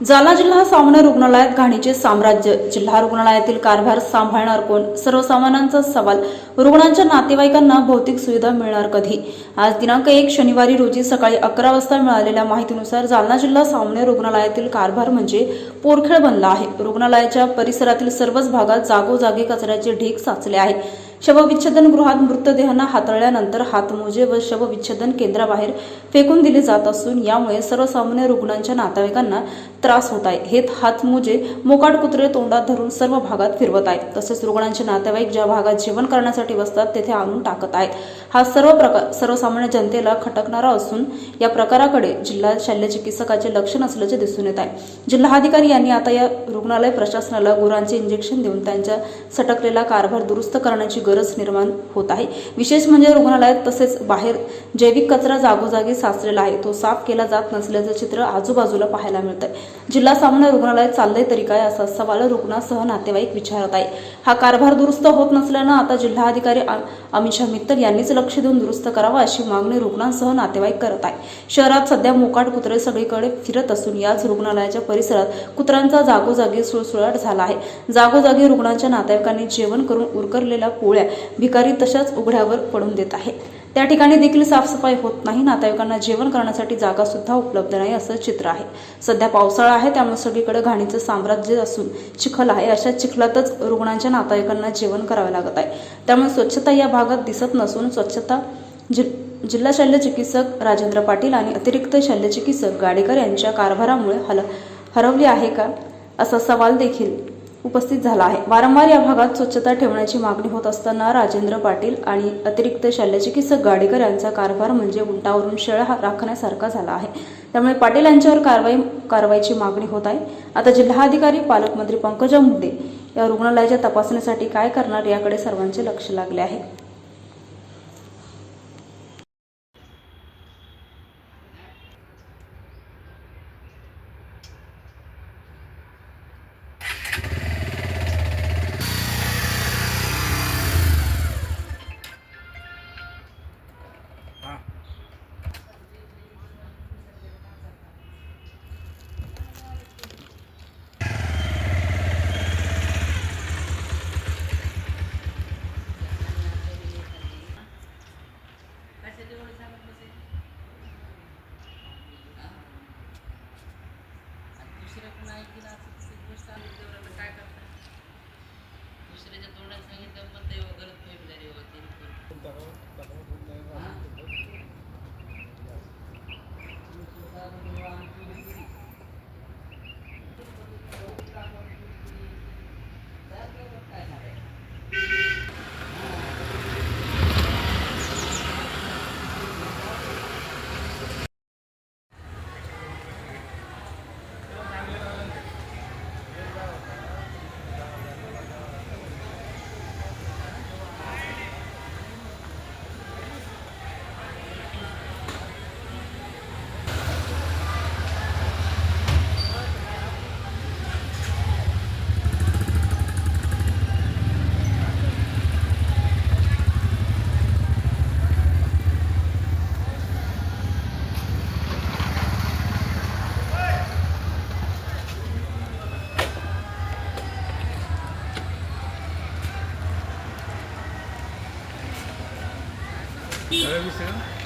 जालना जिल्हा सामान्य रुग्णालयात घाणीचे साम्राज्य. जिल्हा रुग्णालयातील कारभार सांभाळणार कोण? सर्वसामान्यांचा सवाल. रुग्णांच्या नातेवाईकांना भौतिक सुविधा मिळणार कधी? आज दिनांक एक शनिवारी रोजी सकाळी अकरा वाजता मिळालेल्या माहितीनुसार जालना जिल्हा सामान्य रुग्णालयातील कारभार म्हणजे पोरखेळ बनला आहे. रुग्णालयाच्या परिसरातील सर्वच भागात जागोजागी कचऱ्याचे ढीग साचले आहे शवविच्छेदन गृहात मृतदेहांना हाताळल्यानंतर हातमोजे व शवविच्छेदन केंद्राबाहेर फेकून दिले जात असून यामुळे सर्वसामान्य रुग्णांच्या नातेवाईकांना त्रास होत आहे. हे हातमोजे मोकाट कुत्रे तोंडात धरून सर्व भागात फिरवत आहेत. तसेच रुग्णांचे नातेवाईक ज्या भागात जेवण करण्यासाठी बसतात तेथे आणून टाकत आहेत. हा सर्व प्रकार सर्वसामान्य जनतेला खटकणारा असून या प्रकाराकडे जिल्हा शल्य चिकित्सकाचे लक्ष नसल्याचे दिसून येत आहे. जिल्हाधिकारी यांनी आता या रुग्णालय प्रशासनाला गुरांचे इंजेक्शन देऊन त्यांच्या सटकलेला कारभार दुरुस्त करण्याची गरज निर्माण होत आहे. विशेष म्हणजे रुग्णालयात तसेच बाहेर जैविक कचरा जागोजागी साचलेला आहे. तो साफ केला जात नसल्याचं चित्र आजूबाजूला पाहायला मिळत आहे जिल्हा सामान्य रुग्णालयात चाललंय तरी काय असा सवाल रुग्णासह नातेवाईक विचारत आहे. हा कारभार दुरुस्त होत नसल्यानं आता जिल्हाधिकारी अमिषा मित्तल यांनीच लक्ष देऊन दुरुस्त करावा अशी मागणी रुग्णांसह नातेवाईक करत आहे. शहरात सध्या मोकाट कुत्रे सगळीकडे फिरत असून याच रुग्णालयाच्या परिसरात कुत्र्यांचा जागोजागी सुळसुळाट झाला आहे. जागोजागी रुग्णांच्या नातेवाईकांनी जेवण करून उरकरलेल्या पोळ्या भिकारी तशाच उघड्यावर पडून देत आहे. त्या ठिकाणी देखील साफसफाई होत नाही. नातेवाईकांना जेवण करण्यासाठी जागा सुद्धा उपलब्ध नाही असं चित्र आहे. सध्या पावसाळा आहे त्यामुळे सगळीकडे घाणीचं साम्राज्य असून चिखल आहे. अशा चिखलातच रुग्णांच्या नातेवाईकांना जेवण करावे लागत आहे. त्यामुळे स्वच्छता या भागात दिसत नसून स्वच्छता जि जिल्हा शल्य चिकित्सक राजेंद्र पाटील आणि अतिरिक्त शल्यचिकित्सक गाडेकर यांच्या कारभारामुळे हल हरवली आहे का? असा सवाल देखील उपस्थित झाला आहे. वारंवार या भागात स्वच्छता ठेवण्याची मागणी होत असताना राजेंद्र पाटील आणि अतिरिक्त शल्यचिकित्सक गाडेकर यांचा कारभार म्हणजे उंटावरून शेळा हा- राखण्यासारखा झाला आहे. त्यामुळे पाटील यांच्यावर कारवाई कारवाईची मागणी होत आहे. आता जिल्हाधिकारी पालकमंत्री पंकजा मुंडे या रुग्णालयाच्या तपासणीसाठी काय करणार याकडे सर्वांचे लक्ष लागले आहे. पण ऐकलं असं तसं गोष्ट आली काय करता दुसऱ्याच्या तोंडात सांगितलं पण ते गलत फहमी झाली होती. 你好，先生。